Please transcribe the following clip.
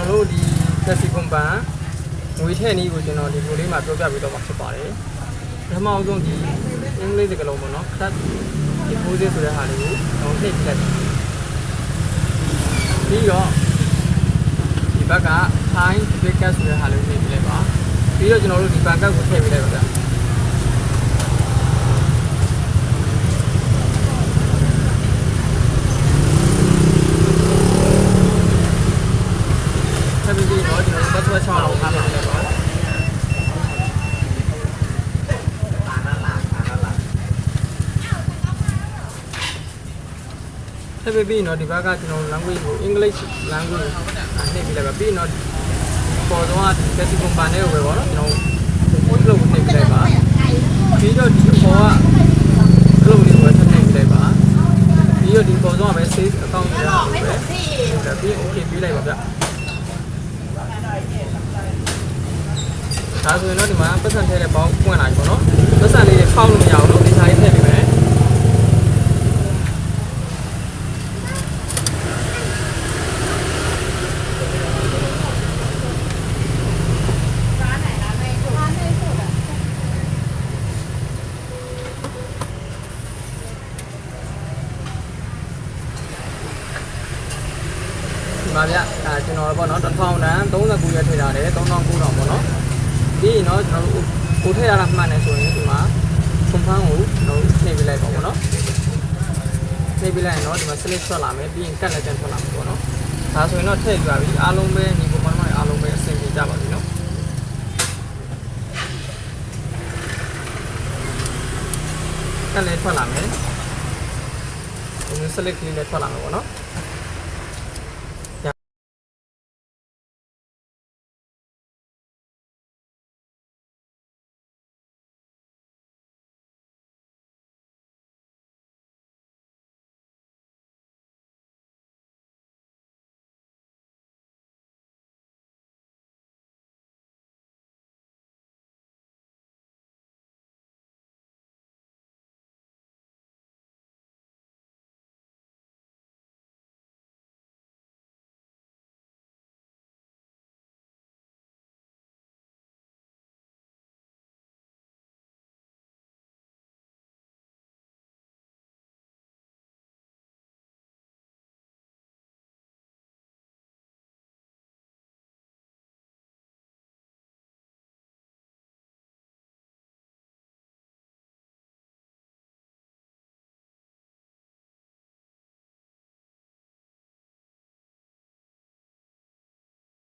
တော်တို့ဒီ taxi ကွန်ပန်ငွေထည့်နည်းကိုကျွန်တော်ဒီလိုလေးမှာပြောပြပေးတော့မှာဖြစ်ပါတယ်ပထမအောင်ဆုံးဒီအင်္ဂလိပ်စကားလုံးပေါ့နော် card deposit ဆိုတဲ့ဟာလေးကိုကျွန်တော်နှိပ်ပြလိုက်တယ်ပြီးတော့ဒီဘက်က time ticket ဆိုတဲ့ဟာလေးကိုနှိပ်ပြလိုက်ပါပြီးတော့ကျွန်တော်တို့ဒီဘန်ကတ်ကိုထည့်ပေးလိုက်ပါဗျာ ဆက်ပြီးပြီးတော့ကျွန်တော်တို့ password ချအောင်ထားမှာလည်းပါ ဆက်ပြီးပြီးတော့ဒီဘက်ကကျွန်တော် language ကို English language နှိပ်ပြီးလိုက်ပါပြီးတော့ပေါ်တော့ဒီ basic component ကိုပဲပေါ့နော်ကျွန်တော် post လို့နှိပ်ပြီးလိုက်ပါပြီးတော့ဒီပေါ်က close လေးကိုပဲထပ်နှိပ်ပြီးလိုက်ပါပြီးတော့ဒီပေါ်တော့ပဲ save account ရအောင်ပဲဒါပြီး okay ပြီးလိုက်ပါဗျဒါဆိုရင်တော့ဒီမှာပတ်စံထည့်တဲ့ပေါင်းပွင့်လာပြီပေါ့နော်ပတ်စံလေးတွေဖောက်လို့မရအောင်လို့ဒီစားလေးထည့် ပေးမယ်ဒီမှာဗျအဲကျွန်တော်ပေါ့နော်1000တန်39ရက်ထည့်ထားတယ်3900ပေါ့နော်ပြီးရင်တော့ကျွန်တော်တို့ကိုထည့်ရတာမှန်တယ်ဆိုရင်ဒီမှာကွန်ဖန်းကိုကျွန်တော်နှိပ်ပေးလိုက်ပါပေါ့နော်နှိပ်ပေးလိုက်ရင်တော့ဒီမှာ select ထွက်လာမယ်ပြီးရင်ကတ်လက်ကန်ထွက်လာမယ်ပေါ့နော်ဒါဆိုရင်တော့ထည့်ပြပြီအားလုံးပဲညီကွန်ဖန်းတွေအားလုံးပဲအဆင်ပြေကြပါပြီနော်ကတ်လည်းထွက်လာမယ်ဒီ select လေးလည်းထွက်လာမယ်ပေါ့နော်